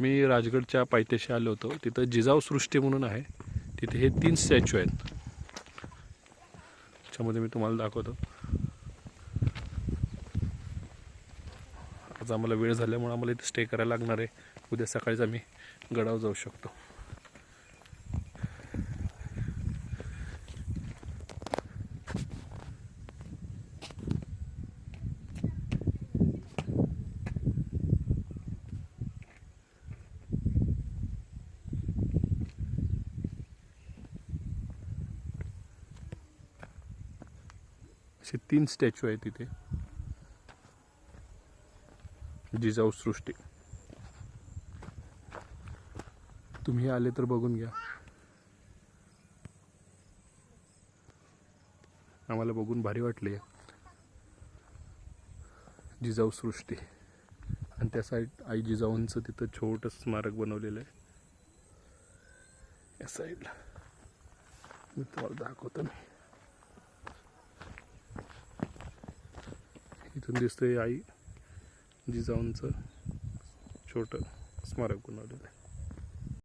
मी राजगडच्या पायथ्याशी आलो होतो. तिथं जिजाऊ सृष्टी म्हणून आहे. तिथे हे तीन स्टॅच्यू आहेत. त्याच्यामध्ये मी तुम्हाला दाखवतो. आज आम्हाला वेळ झाल्यामुळे आम्हाला इथे स्टे करायला लागणार आहे. उद्या सकाळीच आम्ही गडावर जाऊ शकतो. असे तीन स्टॅच्यू आहेत तिथे जिजाऊ सृष्टी. तुम्ही आले तर बघून घ्या. आम्हाला बघून भारी वाटले. जिजाऊ सृष्टी. आणि त्या साईड आई जिजाऊंचं तिथं छोटं स्मारक बनवलेलं आहे. या साईडला मी तुम्हाला दाखवतो मी. इथून दिसतंय आई जिजाऊंचं छोटं स्मारक बनवलेलं आहे.